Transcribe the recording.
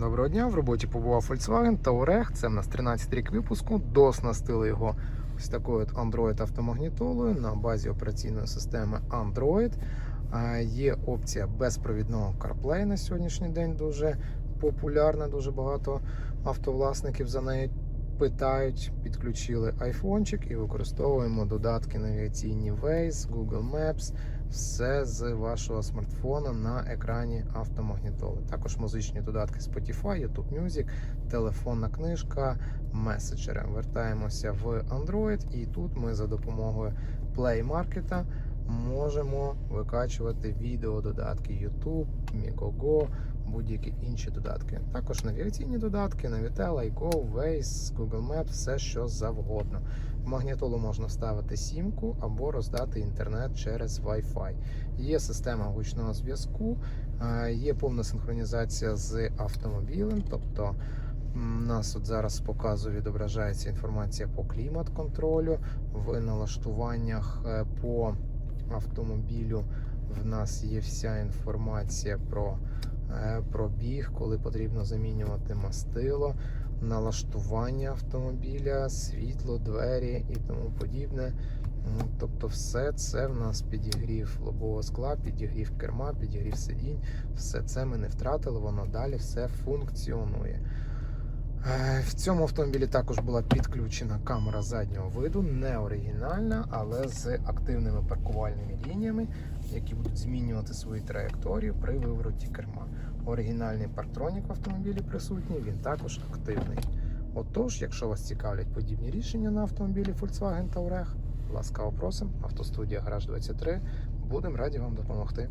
Доброго дня, в роботі побував Volkswagen Touareg. Це в нас 13 рік випуску. Доснастили його ось такою Android автомагнітолою на базі операційної системи Android. Є опція безпровідного CarPlay на сьогоднішній день дуже популярна. Дуже багато автовласників за нею питають. Підключили айфончик і використовуємо додатки навігаційні Waze, Google Maps, все з вашого смартфона на екрані автомагнітоли. Також музичні додатки Spotify, YouTube Music, телефонна книжка, меседжери. Вертаємося в Android, і тут ми за допомогою Play Market можемо викачувати відео додатки YouTube, Migogo, будь-які інші додатки. Також навігаційні додатки, Navitel, iGo, Waze, Google Maps, все що завгодно. В магнітолу можна вставити сімку або роздати інтернет через Wi-Fi. Є система гучного зв'язку, е, є повна синхронізація з автомобілем, тобто. У нас от зараз показу відображається інформація по клімат-контролю. В налаштуваннях е, по автомобілю в нас є вся інформація про е, пробіг, коли потрібно замінювати мастило, налаштування автомобіля, світло, двері і тому подібне. Тобто, все це в нас підігрів лобового скла, підігрів керма, підігрів сидінь. Все це ми не втратили, воно далі все функціонує. Е, В цьому автомобілі також була підключена камера заднього виду, не оригінальна, але з активними паркувальними лініями, які будуть змінювати свою траєкторію при вивороті керма. Оригінальний парктронік в автомобілі присутній, він також активний. Отож, якщо вас цікавлять подібні рішення на автомобілі Volkswagen Touareg, ласкаво просимо, автостудія Гараж 23. Будемо раді вам допомогти.